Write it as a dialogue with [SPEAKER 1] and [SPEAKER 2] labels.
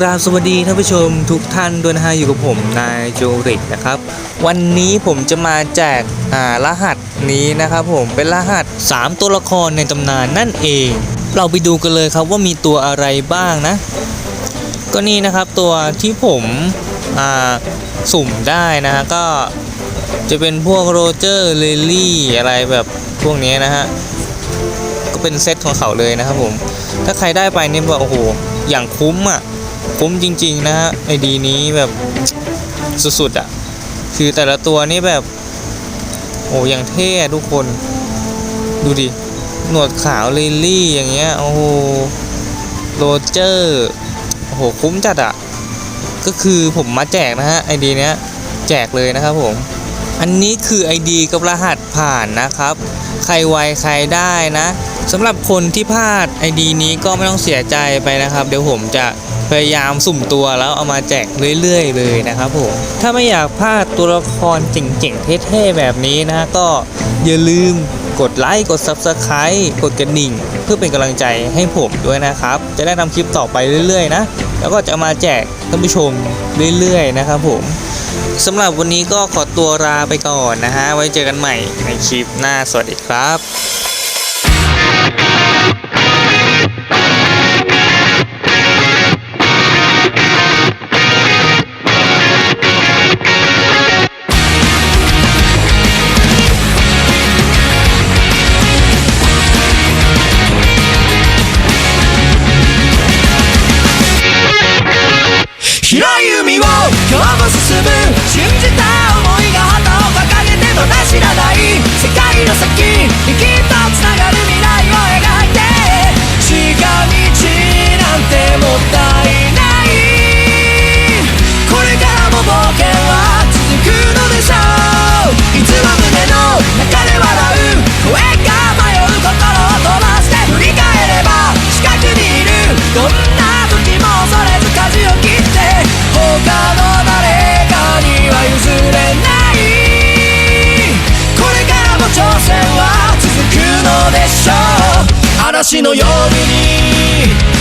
[SPEAKER 1] กราบสวัสดีท่านผู้ชมทุกท่านด้วยนะฮะอยู่กับผมนายโจริกนะครับ วันนี้ผมจะมาแจกอ่ารหัสนี้นะครับผมเป็นรหัส 3 ตัวละครในตำนานนั่นเอง เราไปดูกันเลยครับว่ามีตัวอะไรบ้างนะ ก็นี่นะครับตัวที่ผมอ่าสุ่มได้นะฮะก็จะเป็นพวกโรเจอร์เลลี่อะไรแบบพวกนี้นะฮะก็เป็นเซตของเขาเลยนะครับผมถ้าใครได้ไปเนี่ยแบบโอ้โหอย่างคุ้มอะ คุ้มจริง ๆ นะฮะไอดีนี้แบบสุดๆอะ คือแต่ละตัวนี่แบบ โอ้อย่างเท่ทุกคน ดูดิ หนวดขาวลิลลี่อย่างเงี้ย โอ้โหโรเจอร์โอ้โห คุ้มจัดอะ ก็คือผมมาแจกนะฮะไอดีเนี้ย แจกเลยนะครับผม อันนี้คือ ID กับรหัสผ่านนะครับ ใครไวใครได้นะสำหรับคนที่พลาด ID นี้ก็ไม่ต้องเสียใจไปนะครับ เดี๋ยวผมจะ พยายามสุ่มตัวแล้วเอามาแจกเรื่อยๆ เลยนะครับผมถ้าไม่อยากพลาดตัวละครเจ๋งๆเท่ๆแบบนี้นะก็อย่าลืมกดไลค์กด Subscribe กดกระดิ่ง เพื่อเป็นกำลังใจให้ผมด้วยนะครับ จะได้ทำคลิปต่อไปเรื่อยๆ นะ แล้วก็จะมาแจกท่านผู้ชมเรื่อยๆ นะครับผมสำหรับวันนี้ก็ขอตัวลาไปก่อนนะฮะ ไว้เจอกันใหม่ในคลิปหน้าสวัสดีครับ
[SPEAKER 2] 白い海を今日も進む戦は続くのでしょう。嵐のように。